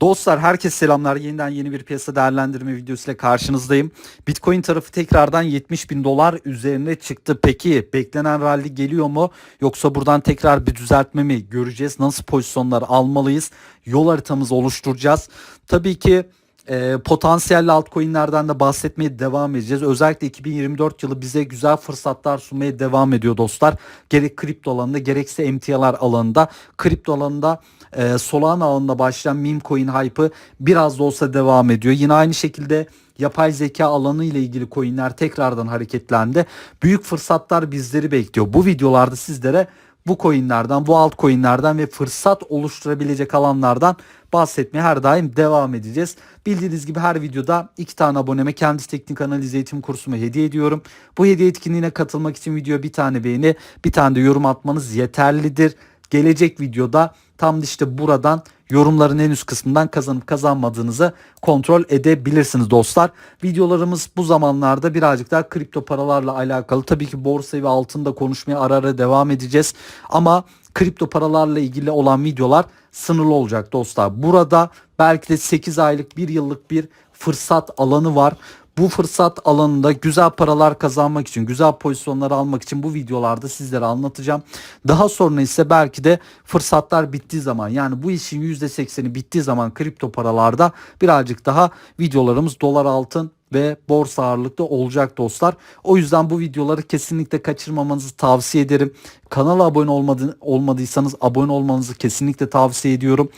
Dostlar herkese selamlar. Yeniden yeni bir piyasa değerlendirme videosuyla karşınızdayım. Bitcoin tarafı tekrardan 70 bin dolar üzerine çıktı. Peki beklenen rally geliyor mu? Yoksa buradan tekrar bir düzeltme mi göreceğiz? Nasıl pozisyonlar almalıyız? Yol haritamızı oluşturacağız. Tabii ki e, potansiyelli altcoin'lerden de bahsetmeye devam edeceğiz. Özellikle 2024 yılı bize güzel fırsatlar sunmaya devam ediyor dostlar. Gerek kripto alanında gerekse MTL'lar alanında. Kripto alanında e, Solana alanında başlayan meme coin hype'ı biraz da olsa devam ediyor. Yine aynı şekilde yapay zeka alanı ile ilgili coinler tekrardan hareketlendi. Büyük fırsatlar bizleri bekliyor. Bu videolarda sizlere bu coinlerden, bu altcoinlerden ve fırsat oluşturabilecek alanlardan bahsetmeye her daim devam edeceğiz. Bildiğiniz gibi her videoda iki tane aboneme kendi teknik analiz eğitim kursumu hediye ediyorum. Bu hediye etkinliğine katılmak için video bir tane beğeni, bir tane de yorum atmanız yeterlidir. Gelecek videoda tam işte buradan yorumların en üst kısmından kazanıp kazanmadığınızı kontrol edebilirsiniz dostlar. Videolarımız bu zamanlarda birazcık daha kripto paralarla alakalı. Tabii ki borsa ve altında konuşmaya ara ara devam edeceğiz. Ama kripto paralarla ilgili olan videolar sınırlı olacak dostlar. Burada belki de 8 aylık 1 yıllık bir fırsat alanı var. Bu fırsat alanında güzel paralar kazanmak için, güzel pozisyonları almak için bu videolarda sizlere anlatacağım. Daha sonra ise belki de fırsatlar bittiği zaman yani bu işin %80'i bittiği zaman kripto paralarda birazcık daha videolarımız dolar altın ve borsa ağırlıklı olacak dostlar. O yüzden bu videoları kesinlikle kaçırmamanızı tavsiye ederim. Kanala abone olmadı, olmadıysanız abone olmanızı kesinlikle tavsiye ediyorum.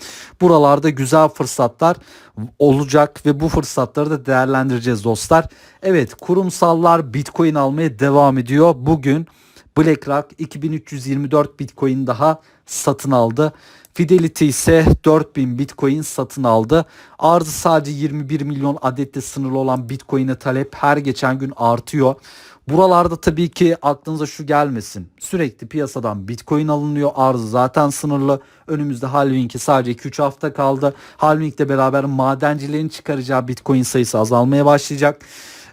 Buralarda güzel fırsatlar olacak ve bu fırsatları da değerlendireceğiz dostlar. Evet kurumsallar Bitcoin almaya devam ediyor. Bugün BlackRock 2324 Bitcoin daha satın aldı. Fidelity ise 4000 Bitcoin satın aldı. Arzı sadece 21 milyon adette sınırlı olan Bitcoin'e talep her geçen gün artıyor. Buralarda tabii ki aklınıza şu gelmesin. Sürekli piyasadan Bitcoin alınıyor. Arzı zaten sınırlı. Önümüzde halving'e sadece 2-3 hafta kaldı. Halving'le beraber madencilerin çıkaracağı Bitcoin sayısı azalmaya başlayacak.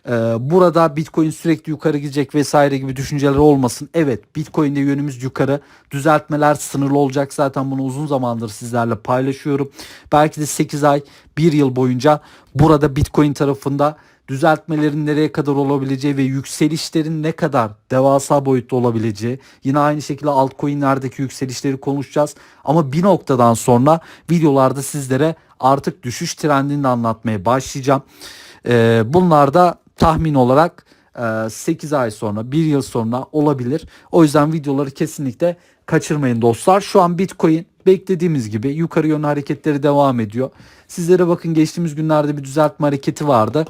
Ee, burada Bitcoin sürekli yukarı gidecek vesaire gibi düşünceler olmasın. Evet Bitcoin'de yönümüz yukarı. Düzeltmeler sınırlı olacak zaten bunu uzun zamandır sizlerle paylaşıyorum. Belki de 8 ay 1 yıl boyunca burada Bitcoin tarafında düzeltmelerin nereye kadar olabileceği ve yükselişlerin ne kadar devasa boyutta olabileceği. Yine aynı şekilde altcoin'lerdeki yükselişleri konuşacağız. Ama bir noktadan sonra videolarda sizlere artık düşüş trendini de anlatmaya başlayacağım. Ee, bunlar da tahmin olarak 8 ay sonra 1 yıl sonra olabilir. O yüzden videoları kesinlikle kaçırmayın dostlar. Şu an Bitcoin beklediğimiz gibi yukarı yönlü hareketleri devam ediyor. Sizlere bakın geçtiğimiz günlerde bir düzeltme hareketi vardı.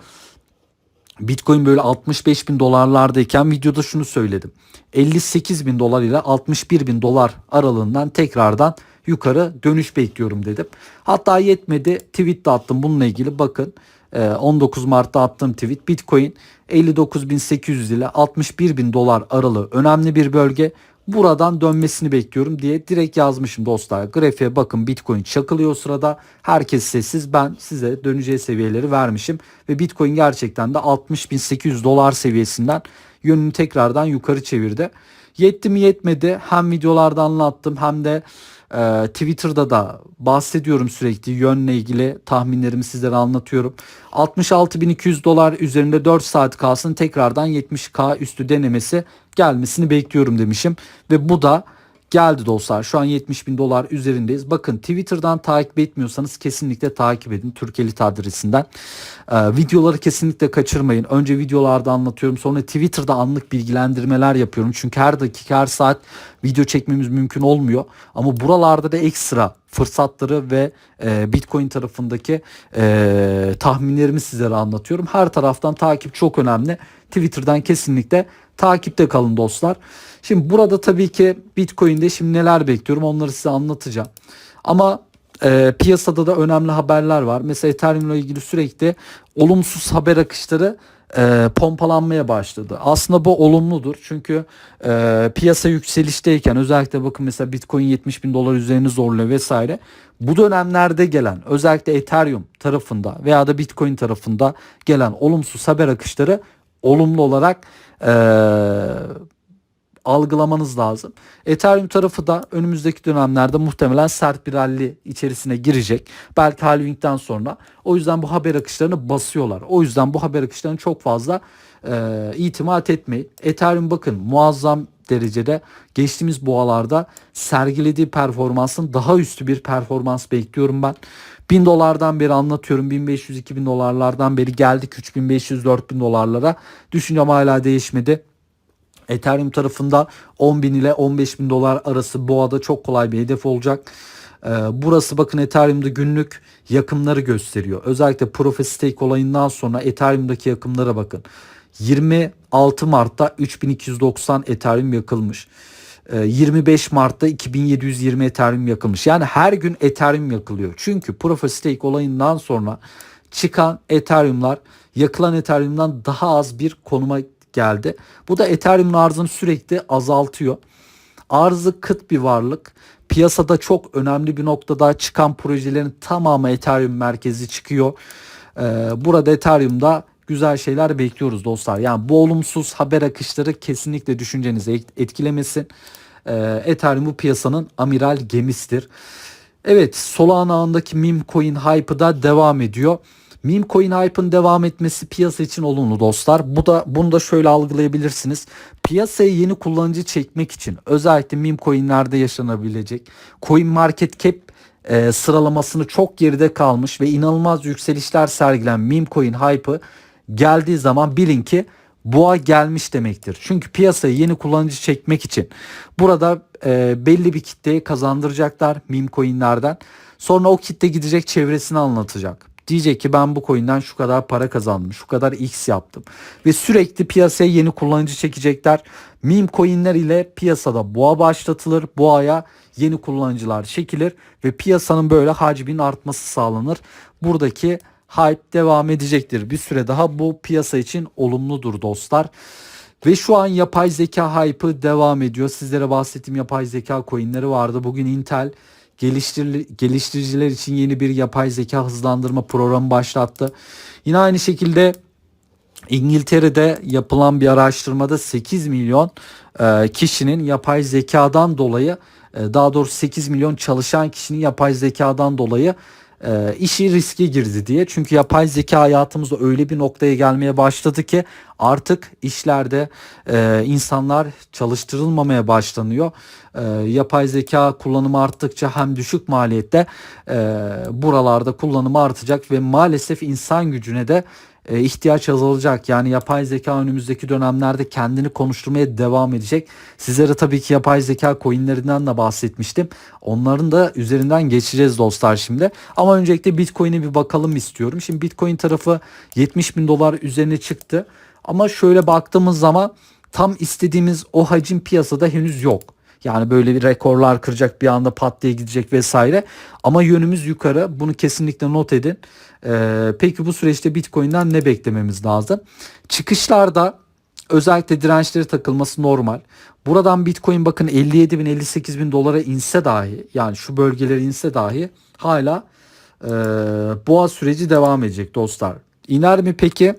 Bitcoin böyle 65 bin dolarlardayken videoda şunu söyledim. 58 bin dolar ile 61 bin dolar aralığından tekrardan yukarı dönüş bekliyorum dedim. Hatta yetmedi tweet de attım bununla ilgili bakın. 19 Mart'ta attığım tweet Bitcoin 59.800 ile 61.000 dolar aralığı önemli bir bölge. Buradan dönmesini bekliyorum diye direkt yazmışım dostlar. Grafiğe bakın Bitcoin çakılıyor sırada. Herkes sessiz ben size döneceği seviyeleri vermişim. Ve Bitcoin gerçekten de 60.800 dolar seviyesinden yönünü tekrardan yukarı çevirdi. Yetti mi yetmedi hem videolarda anlattım hem de e, Twitter'da da bahsediyorum sürekli yönle ilgili tahminlerimi sizlere anlatıyorum. 66.200 dolar üzerinde 4 saat kalsın tekrardan 70k üstü denemesi gelmesini bekliyorum demişim. Ve bu da geldi dostlar. Şu an 70 bin dolar üzerindeyiz. Bakın Twitter'dan takip etmiyorsanız kesinlikle takip edin. Türkelit adresinden. Ee, videoları kesinlikle kaçırmayın. Önce videolarda anlatıyorum. Sonra Twitter'da anlık bilgilendirmeler yapıyorum. Çünkü her dakika her saat video çekmemiz mümkün olmuyor. Ama buralarda da ekstra fırsatları ve e, Bitcoin tarafındaki e, tahminlerimi sizlere anlatıyorum. Her taraftan takip çok önemli. Twitter'dan kesinlikle takipte kalın dostlar. Şimdi burada tabii ki Bitcoin'de şimdi neler bekliyorum onları size anlatacağım. Ama e, piyasada da önemli haberler var. Mesela Ethereum ile ilgili sürekli olumsuz haber akışları e, pompalanmaya başladı. Aslında bu olumludur. Çünkü e, piyasa yükselişteyken özellikle bakın mesela Bitcoin 70 bin dolar üzerini zorluyor vesaire. Bu dönemlerde gelen özellikle Ethereum tarafında veya da Bitcoin tarafında gelen olumsuz haber akışları olumlu olarak e, algılamanız lazım. Ethereum tarafı da önümüzdeki dönemlerde muhtemelen sert bir rally içerisine girecek. Belki halvingden sonra. O yüzden bu haber akışlarını basıyorlar. O yüzden bu haber akışlarını çok fazla e, itimat etmeyin. Ethereum bakın muazzam derecede geçtiğimiz boğalarda sergilediği performansın daha üstü bir performans bekliyorum ben. 1000 dolardan beri anlatıyorum. 1500-2000 dolarlardan beri geldik 3500-4000 dolarlara. Düşüncem hala değişmedi. Ethereum tarafında 10 bin ile 15 bin dolar arası boğada çok kolay bir hedef olacak. Ee, burası bakın Ethereum'da günlük yakımları gösteriyor. Özellikle Proof of Stake olayından sonra Ethereum'daki yakımlara bakın. 26 Mart'ta 3290 Ethereum yakılmış. Ee, 25 Mart'ta 2720 Ethereum yakılmış. Yani her gün Ethereum yakılıyor. Çünkü Proof of Stake olayından sonra çıkan Ethereum'lar yakılan Ethereum'dan daha az bir konuma geldi. Bu da Ethereum'un arzını sürekli azaltıyor. Arzı kıt bir varlık. Piyasada çok önemli bir noktada çıkan projelerin tamamı Ethereum merkezi çıkıyor. Ee, burada Ethereum'da güzel şeyler bekliyoruz dostlar. Yani bu olumsuz haber akışları kesinlikle düşüncenizi etkilemesin. Ee, Ethereum bu piyasanın amiral gemisidir. Evet Solana ağındaki meme coin hype'ı da devam ediyor. Meme coin hype'ın devam etmesi piyasa için olumlu dostlar. Bu da bunu da şöyle algılayabilirsiniz. Piyasaya yeni kullanıcı çekmek için özellikle meme coinlerde yaşanabilecek coin market cap e, sıralamasını çok geride kalmış ve inanılmaz yükselişler sergilen meme coin hype'ı geldiği zaman bilin ki boğa gelmiş demektir. Çünkü piyasaya yeni kullanıcı çekmek için burada e, belli bir kitleyi kazandıracaklar meme coinlerden. Sonra o kitle gidecek çevresini anlatacak. Diyecek ki ben bu coin'den şu kadar para kazandım, şu kadar x yaptım. Ve sürekli piyasaya yeni kullanıcı çekecekler. Meme coin'ler ile piyasada boğa başlatılır. Boğaya yeni kullanıcılar çekilir ve piyasanın böyle hacmin artması sağlanır. Buradaki hype devam edecektir. Bir süre daha bu piyasa için olumludur dostlar. Ve şu an yapay zeka hype'ı devam ediyor. Sizlere bahsettiğim yapay zeka coinleri vardı. Bugün Intel geliştiriciler için yeni bir yapay zeka hızlandırma programı başlattı. Yine aynı şekilde İngiltere'de yapılan bir araştırmada 8 milyon e, kişinin yapay zekadan dolayı e, daha doğrusu 8 milyon çalışan kişinin yapay zekadan dolayı e, işi riske girdi diye. Çünkü yapay zeka hayatımızda öyle bir noktaya gelmeye başladı ki artık işlerde e, insanlar çalıştırılmamaya başlanıyor. E, yapay zeka kullanımı arttıkça hem düşük maliyette e, buralarda kullanımı artacak ve maalesef insan gücüne de e, ihtiyaç azalacak. Yani yapay zeka önümüzdeki dönemlerde kendini konuşturmaya devam edecek. Sizlere tabii ki yapay zeka coinlerinden de bahsetmiştim. Onların da üzerinden geçeceğiz dostlar şimdi. Ama öncelikle Bitcoin'e bir bakalım istiyorum. Şimdi Bitcoin tarafı 70 bin dolar üzerine çıktı. Ama şöyle baktığımız zaman tam istediğimiz o hacim piyasada henüz yok. Yani böyle bir rekorlar kıracak bir anda pat diye gidecek vesaire. Ama yönümüz yukarı. Bunu kesinlikle not edin. Ee, peki bu süreçte Bitcoin'den ne beklememiz lazım? Çıkışlarda özellikle dirençleri takılması normal. Buradan Bitcoin bakın 57 bin 58 bin dolara inse dahi yani şu bölgelere inse dahi hala e, boğa süreci devam edecek dostlar. İner mi peki?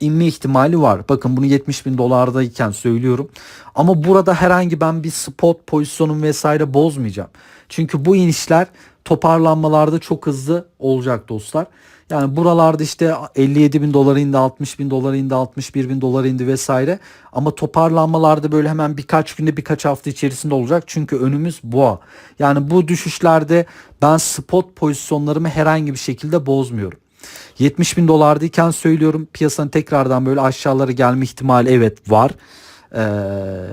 İnme ihtimali var. Bakın bunu 70 bin dolardayken söylüyorum. Ama burada herhangi ben bir spot pozisyonum vesaire bozmayacağım. Çünkü bu inişler toparlanmalarda çok hızlı olacak dostlar. Yani buralarda işte 57 bin dolar indi, 60 bin dolar indi, 61 bin dolar indi vesaire. Ama toparlanmalarda böyle hemen birkaç günde birkaç hafta içerisinde olacak. Çünkü önümüz boğa. Yani bu düşüşlerde ben spot pozisyonlarımı herhangi bir şekilde bozmuyorum. 70 bin dolardayken söylüyorum piyasanın tekrardan böyle aşağılara gelme ihtimali evet var. Ee,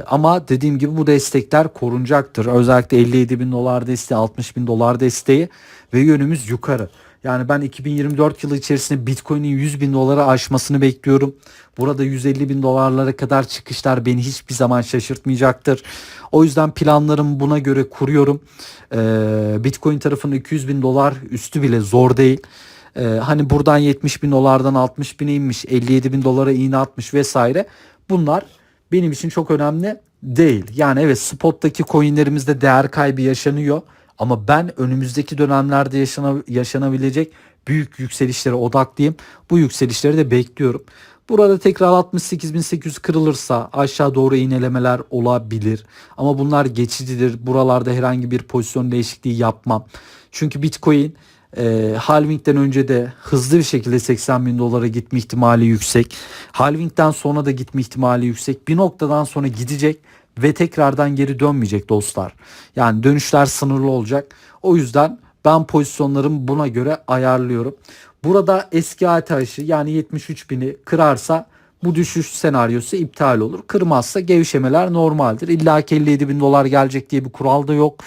ama dediğim gibi bu destekler korunacaktır. Özellikle 57 bin dolar desteği, 60 bin dolar desteği ve yönümüz yukarı. Yani ben 2024 yılı içerisinde Bitcoin'in 100 bin dolara aşmasını bekliyorum. Burada 150 bin dolarlara kadar çıkışlar beni hiçbir zaman şaşırtmayacaktır. O yüzden planlarımı buna göre kuruyorum. Ee, Bitcoin tarafının 200 bin dolar üstü bile zor değil. Ee, hani buradan 70 bin dolardan 60 bin inmiş 57 bin dolara iğne atmış vesaire. Bunlar benim için çok önemli değil. Yani evet spottaki coinlerimizde değer kaybı yaşanıyor. Ama ben önümüzdeki dönemlerde yaşana, yaşanabilecek büyük yükselişlere odaklıyım. Bu yükselişleri de bekliyorum. Burada tekrar 68.800 kırılırsa aşağı doğru iğnelemeler olabilir. Ama bunlar geçicidir. Buralarda herhangi bir pozisyon değişikliği yapmam. Çünkü Bitcoin e, halvingden önce de hızlı bir şekilde 80 bin dolara gitme ihtimali yüksek. Halvingden sonra da gitme ihtimali yüksek. Bir noktadan sonra gidecek ve tekrardan geri dönmeyecek dostlar. Yani dönüşler sınırlı olacak. O yüzden ben pozisyonlarımı buna göre ayarlıyorum. Burada eski ATH'ı yani 73 bini kırarsa bu düşüş senaryosu iptal olur. Kırmazsa gevşemeler normaldir. İlla ki 57 bin dolar gelecek diye bir kural da yok.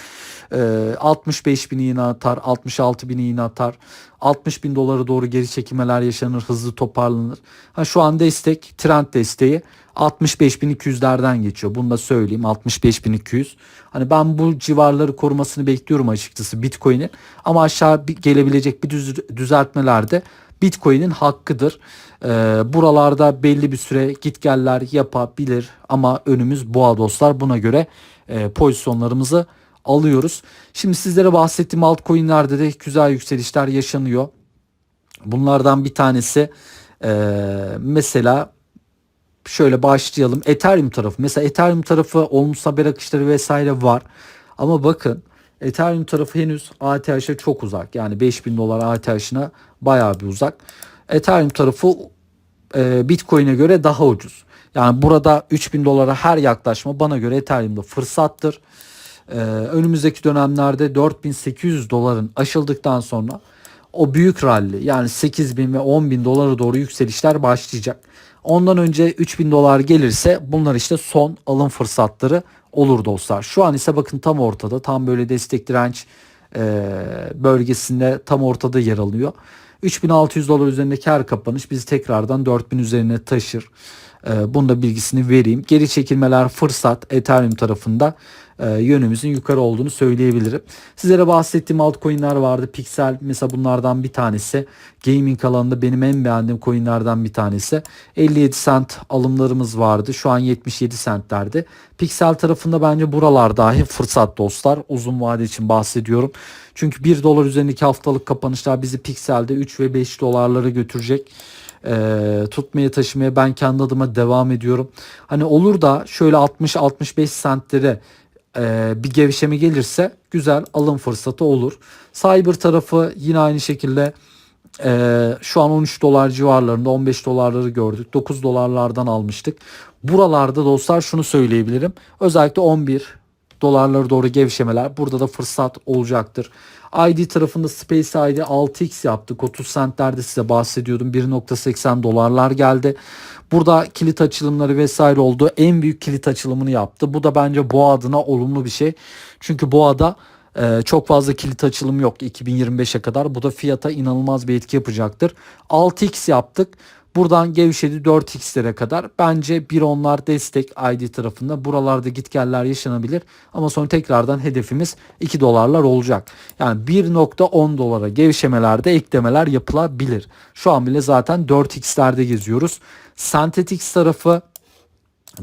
Ee, 65 bini yine atar, 66 bini yine atar. 60 bin dolara doğru geri çekilmeler yaşanır, hızlı toparlanır. Ha, şu an destek, trend desteği 65.200'lerden geçiyor. Bunu da söyleyeyim 65.200. Hani ben bu civarları korumasını bekliyorum açıkçası Bitcoin'in. Ama aşağı gelebilecek bir düz, düzeltmelerde Bitcoin'in hakkıdır. Ee, buralarda belli bir süre gitgeller yapabilir ama önümüz boğa dostlar. Buna göre e, pozisyonlarımızı alıyoruz. Şimdi sizlere bahsettiğim altcoin'lerde de güzel yükselişler yaşanıyor. Bunlardan bir tanesi e, mesela şöyle başlayalım. Ethereum tarafı. Mesela Ethereum tarafı olumsuz haber akışları vesaire var. Ama bakın Ethereum tarafı henüz ATH'e çok uzak. Yani 5000 dolar ATH'ına bayağı bir uzak. Ethereum tarafı e, Bitcoin'e göre daha ucuz. Yani burada 3000 dolara her yaklaşma bana göre Ethereum'da fırsattır. Ee, önümüzdeki dönemlerde 4800 doların aşıldıktan sonra o büyük rally yani 8000 ve 10000 dolara doğru yükselişler başlayacak. Ondan önce 3000 dolar gelirse bunlar işte son alım fırsatları olur dostlar. Şu an ise bakın tam ortada tam böyle destek direnç e, bölgesinde tam ortada yer alıyor. 3600 dolar üzerindeki her kapanış bizi tekrardan 4000 üzerine taşır. Ee, Bunun da bilgisini vereyim. Geri çekilmeler fırsat Ethereum tarafında e, yönümüzün yukarı olduğunu söyleyebilirim. Sizlere bahsettiğim altcoin'ler vardı. Pixel mesela bunlardan bir tanesi. Gaming alanında benim en beğendiğim coin'lerden bir tanesi. 57 cent alımlarımız vardı. Şu an 77 centlerdi. Pixel tarafında bence buralar dahi fırsat dostlar. Uzun vade için bahsediyorum. Çünkü 1 dolar üzerindeki haftalık kapanışlar bizi Pixel'de 3 ve 5 dolarlara götürecek e, tutmaya taşımaya ben kendi adıma devam ediyorum. Hani olur da şöyle 60-65 sentlere e, bir gevşeme gelirse güzel alım fırsatı olur. Cyber tarafı yine aynı şekilde e, şu an 13 dolar civarlarında 15 dolarları gördük. 9 dolarlardan almıştık. Buralarda dostlar şunu söyleyebilirim. Özellikle 11 dolarlara doğru gevşemeler burada da fırsat olacaktır. ID tarafında Space ID 6x yaptık. 30 centlerde size bahsediyordum. 1.80 dolarlar geldi. Burada kilit açılımları vesaire oldu. En büyük kilit açılımını yaptı. Bu da bence boğa adına olumlu bir şey. Çünkü boğada e, çok fazla kilit açılım yok 2025'e kadar. Bu da fiyata inanılmaz bir etki yapacaktır. 6x yaptık. Buradan gevşedi 4x'lere kadar. Bence bir onlar destek ID tarafında. Buralarda gitgeller yaşanabilir. Ama sonra tekrardan hedefimiz 2 dolarlar olacak. Yani 1.10 dolara gevşemelerde eklemeler yapılabilir. Şu an bile zaten 4x'lerde geziyoruz. Synthetix tarafı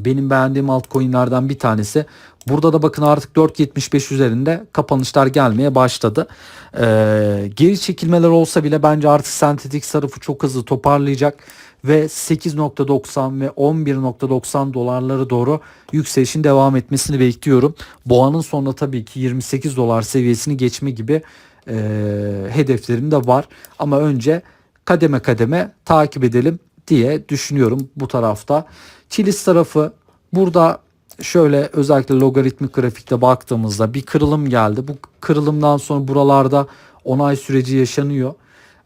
benim beğendiğim altcoin'lerden bir tanesi. Burada da bakın artık 4.75 üzerinde kapanışlar gelmeye başladı. Ee, geri çekilmeler olsa bile bence artık Synthetix tarafı çok hızlı toparlayacak ve 8.90 ve 11.90 dolarları doğru yükselişin devam etmesini bekliyorum. Boğanın sonunda tabii ki 28 dolar seviyesini geçme gibi e, hedeflerim de var. Ama önce kademe kademe takip edelim diye düşünüyorum bu tarafta. Chilis tarafı burada şöyle özellikle logaritmik grafikte baktığımızda bir kırılım geldi. Bu kırılımdan sonra buralarda onay süreci yaşanıyor.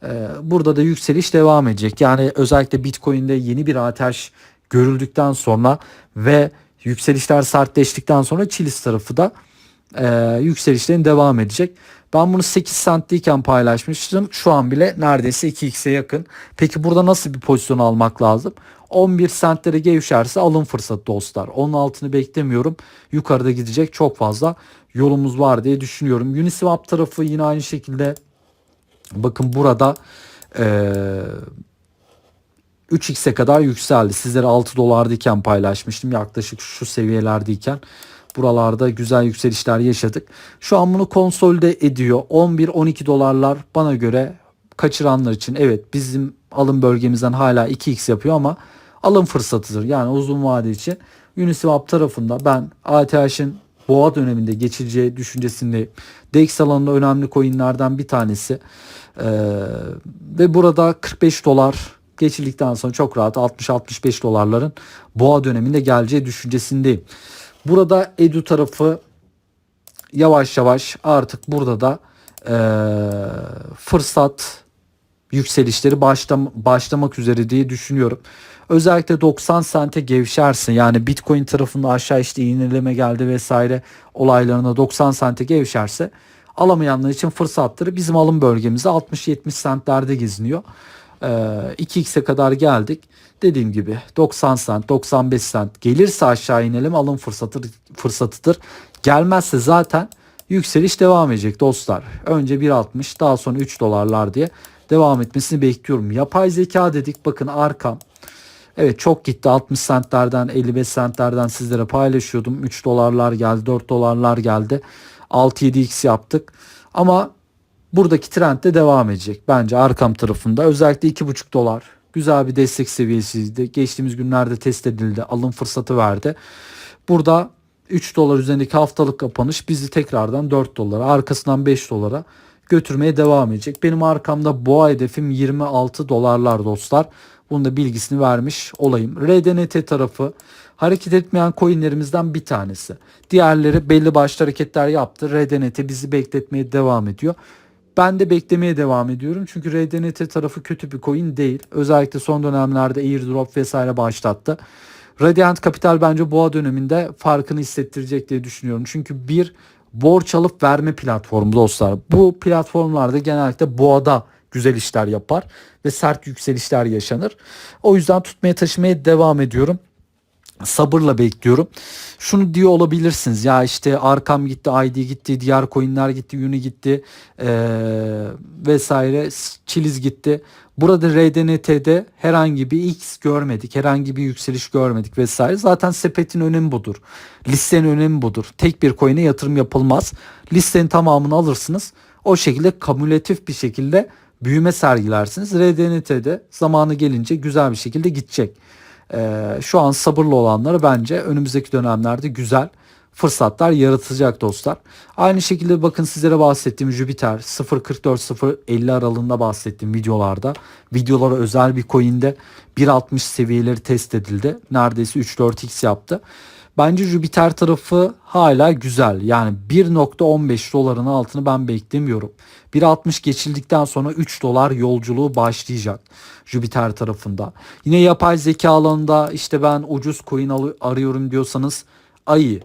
Ee, Burada da yükseliş devam edecek. Yani özellikle Bitcoin'de yeni bir ateş görüldükten sonra ve yükselişler sertleştikten sonra Chilis tarafı da e, yükselişlerin devam edecek. Ben bunu 8 centliyken paylaşmıştım. Şu an bile neredeyse 2x'e yakın. Peki burada nasıl bir pozisyon almak lazım? 11 centlere gevşerse alım fırsatı dostlar. Onun altını beklemiyorum. Yukarıda gidecek çok fazla yolumuz var diye düşünüyorum. Uniswap tarafı yine aynı şekilde bakın burada eee 3x'e kadar yükseldi. Sizlere 6 dolardayken paylaşmıştım. Yaklaşık şu seviyelerdeyken. Buralarda güzel yükselişler yaşadık. Şu an bunu konsolide ediyor. 11-12 dolarlar bana göre kaçıranlar için evet bizim alım bölgemizden hala 2x yapıyor ama alım fırsatıdır. Yani uzun vade için Uniswap tarafında ben ATH'in boğa döneminde geçileceği düşüncesindeyim. DEX alanında önemli coinlerden bir tanesi. Ee, ve burada 45 dolar geçildikten sonra çok rahat 60-65 dolarların boğa döneminde geleceği düşüncesindeyim. Burada Edu tarafı yavaş yavaş artık burada da e, fırsat yükselişleri başlam başlamak üzere diye düşünüyorum. Özellikle 90 sente gevşerse yani Bitcoin tarafında aşağı işte iğneleme geldi vesaire olaylarına 90 sente gevşerse alamayanlar için fırsattır. Bizim alım bölgemizde 60-70 sentlerde geziniyor. Ee, 2x'e kadar geldik. Dediğim gibi 90 sent, 95 sent gelirse aşağı inelim alım fırsatıdır, fırsatıdır. Gelmezse zaten yükseliş devam edecek dostlar. Önce 1.60 daha sonra 3 dolarlar diye devam etmesini bekliyorum. Yapay zeka dedik bakın arkam. Evet çok gitti 60 centlerden 55 centlerden sizlere paylaşıyordum. 3 dolarlar geldi 4 dolarlar geldi. 6-7x yaptık. Ama buradaki trend de devam edecek. Bence arkam tarafında özellikle 2,5 dolar güzel bir destek seviyesiydi. Geçtiğimiz günlerde test edildi. Alım fırsatı verdi. Burada 3 dolar üzerindeki haftalık kapanış bizi tekrardan 4 dolara arkasından 5 dolara götürmeye devam edecek. Benim arkamda boğa hedefim 26 dolarlar dostlar. Bunun da bilgisini vermiş olayım. RDNT tarafı hareket etmeyen coinlerimizden bir tanesi. Diğerleri belli başlı hareketler yaptı. RDNT bizi bekletmeye devam ediyor. Ben de beklemeye devam ediyorum. Çünkü RDNT tarafı kötü bir coin değil. Özellikle son dönemlerde airdrop vesaire başlattı. Radiant Capital bence boğa döneminde farkını hissettirecek diye düşünüyorum. Çünkü bir borç alıp verme platformu dostlar. Bu platformlarda genellikle boğada güzel işler yapar ve sert yükselişler yaşanır. O yüzden tutmaya taşımaya devam ediyorum sabırla bekliyorum. Şunu diyor olabilirsiniz ya işte arkam gitti, ID gitti, diğer coinler gitti, Uni gitti ee, vesaire, Chiliz gitti. Burada RDNT'de herhangi bir X görmedik, herhangi bir yükseliş görmedik vesaire. Zaten sepetin önemi budur. Listenin önemi budur. Tek bir coin'e yatırım yapılmaz. Listenin tamamını alırsınız. O şekilde kumülatif bir şekilde büyüme sergilersiniz. RDNT'de zamanı gelince güzel bir şekilde gidecek. Ee, şu an sabırlı olanları bence önümüzdeki dönemlerde güzel fırsatlar yaratacak dostlar. Aynı şekilde bakın sizlere bahsettiğim Jupiter 0.44-0.50 aralığında bahsettiğim videolarda videolara özel bir coin'de 1.60 seviyeleri test edildi. Neredeyse 3-4x yaptı. Bence Jupiter tarafı hala güzel. Yani 1.15 doların altını ben beklemiyorum. 1.60 geçildikten sonra 3 dolar yolculuğu başlayacak Jupiter tarafında. Yine yapay zeka alanında işte ben ucuz coin arıyorum diyorsanız ayı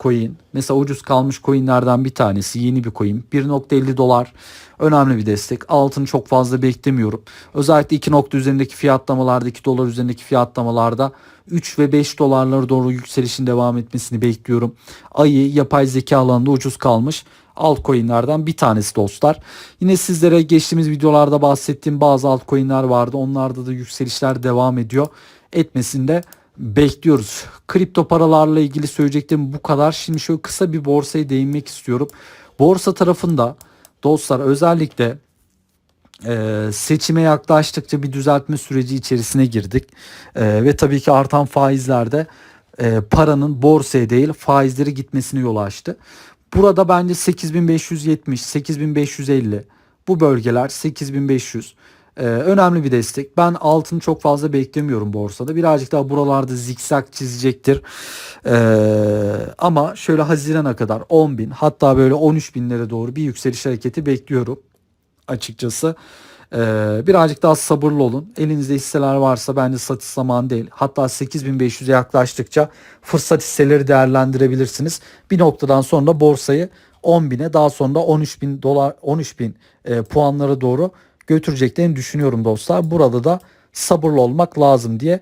coin. Mesela ucuz kalmış coinlerden bir tanesi yeni bir coin. 1.50 dolar önemli bir destek. Altını çok fazla beklemiyorum. Özellikle 2 nokta üzerindeki fiyatlamalarda 2 dolar üzerindeki fiyatlamalarda 3 ve 5 dolarlara doğru yükselişin devam etmesini bekliyorum. Ayı yapay zeka alanında ucuz kalmış altcoin'lerden bir tanesi dostlar. Yine sizlere geçtiğimiz videolarda bahsettiğim bazı altcoin'ler vardı. Onlarda da yükselişler devam ediyor. Etmesinde bekliyoruz. Kripto paralarla ilgili söyleyeceklerim bu kadar. Şimdi şöyle kısa bir borsaya değinmek istiyorum. Borsa tarafında dostlar özellikle e, seçime yaklaştıkça bir düzeltme süreci içerisine girdik. E, ve tabii ki artan faizlerde e, paranın borsaya değil faizleri gitmesine yol açtı. Burada bence 8570, 8550 bu bölgeler 8500 ee, önemli bir destek. Ben altını çok fazla beklemiyorum borsada. Birazcık daha buralarda zikzak çizecektir. Ee, ama şöyle Haziran'a kadar 10 bin hatta böyle 13 binlere doğru bir yükseliş hareketi bekliyorum açıkçası. Ee, birazcık daha sabırlı olun. Elinizde hisseler varsa bence satış zamanı değil. Hatta 8500'e yaklaştıkça fırsat hisseleri değerlendirebilirsiniz. Bir noktadan sonra borsayı 10 bine daha sonra 13 bin dolar 13 bin e, puanlara doğru götüreceklerini düşünüyorum dostlar. Burada da sabırlı olmak lazım diye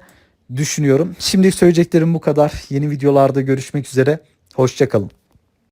düşünüyorum. Şimdi söyleyeceklerim bu kadar. Yeni videolarda görüşmek üzere. Hoşçakalın.